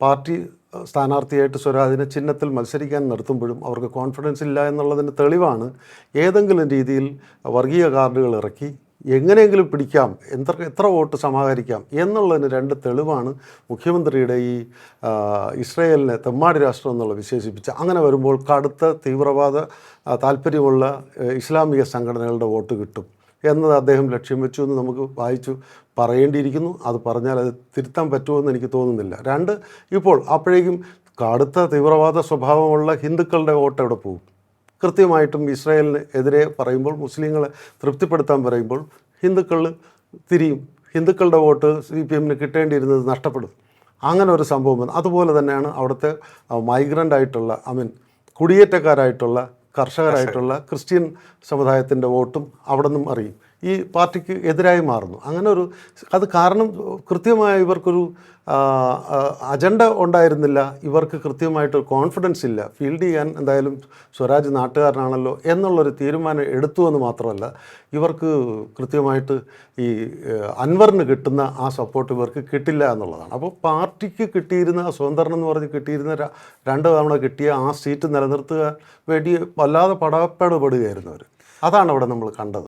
Party സ്ഥാനാർത്ഥിയായിട്ട് സ്വരാജിനെ ചിഹ്നത്തിൽ മത്സരിക്കാൻ നിർത്തുമ്പോഴും അവർക്ക് കോൺഫിഡൻസ് ഇല്ല എന്നുള്ളതിന് തെളിവാണ് ഏതെങ്കിലും രീതിയിൽ വർഗീയ കാർഡുകൾ ഇറക്കി എങ്ങനെയെങ്കിലും പിടിക്കാം എത്ര എത്ര വോട്ട് സമാഹരിക്കാം എന്നുള്ളതിന് രണ്ട് തെളിവാണ് മുഖ്യമന്ത്രിയുടെ ഈ ഇസ്രയേലിനെ തെമ്മാടി രാഷ്ട്രം എന്നുള്ള വിശേഷിപ്പിച്ച്. അങ്ങനെ വരുമ്പോൾ കടുത്ത തീവ്രവാദ താല്പര്യമുള്ള ഇസ്ലാമിക സംഘടനകളുടെ വോട്ട് കിട്ടും എന്നത് അദ്ദേഹം ലക്ഷ്യം വെച്ചു എന്ന് നമുക്ക് വായിച്ചു പറയേണ്ടിയിരിക്കുന്നു. അത് പറഞ്ഞാൽ അത് തിരുത്താൻ പറ്റുമെന്ന് എനിക്ക് തോന്നുന്നില്ല. രണ്ട് ഇപ്പോൾ അപ്പോഴേക്കും കടുത്ത തീവ്രവാദ സ്വഭാവമുള്ള ഹിന്ദുക്കളുടെ വോട്ട് എവിടെ പോകും? കൃത്യമായിട്ടും ഇസ്രായേലിന് എതിരെ പറയുമ്പോൾ മുസ്ലിങ്ങളെ തൃപ്തിപ്പെടുത്താൻ പറയുമ്പോൾ ഹിന്ദുക്കൾ തിരിയും. ഹിന്ദുക്കളുടെ വോട്ട് സി പി എമ്മിന് കിട്ടേണ്ടിയിരുന്നത് നഷ്ടപ്പെടും. അങ്ങനെ ഒരു സംഭവം വന്നു. അതുപോലെ തന്നെയാണ് അവിടുത്തെ മൈഗ്രന്റ് ആയിട്ടുള്ള ഐ മീൻ കുടിയേറ്റക്കാരായിട്ടുള്ള കർഷകരായിട്ടുള്ള ക്രിസ്ത്യൻ സമുദായത്തിന്റെ വോട്ടും അവിടെ നിന്നും അറിയും. ഈ പാർട്ടിക്ക് എതിരായി മാറുന്നു. അങ്ങനെ ഒരു അത് കാരണം കൃത്യമായ ഇവർക്കൊരു അജണ്ട ഉണ്ടായിരുന്നില്ല. ഇവർക്ക് കൃത്യമായിട്ട് കോൺഫിഡൻസ് ഇല്ല. ഫീൽഡ് ചെയ്യാൻ എന്തായാലും സ്വരാജ് നാട്ടുകാരനാണല്ലോ എന്നുള്ളൊരു തീരുമാനം എടുത്തു എന്ന് മാത്രമല്ല ഇവർക്ക് കൃത്യമായിട്ട് ഈ അൻവറിന് കിട്ടുന്ന ആ സപ്പോർട്ട് ഇവർക്ക് കിട്ടില്ല എന്നുള്ളതാണ്. അപ്പോൾ പാർട്ടിക്ക് കിട്ടിയിരുന്ന സ്വതന്ത്രം എന്ന് പറഞ്ഞ് കിട്ടിയിരുന്ന രണ്ട് തവണ കിട്ടിയ ആ സീറ്റ് നിലനിർത്തുക വേണ്ടി വല്ലാതെ പടപ്പെടുപെടുകയായിരുന്നു അവർ അതാണ് അവിടെ നമ്മൾ കണ്ടത്.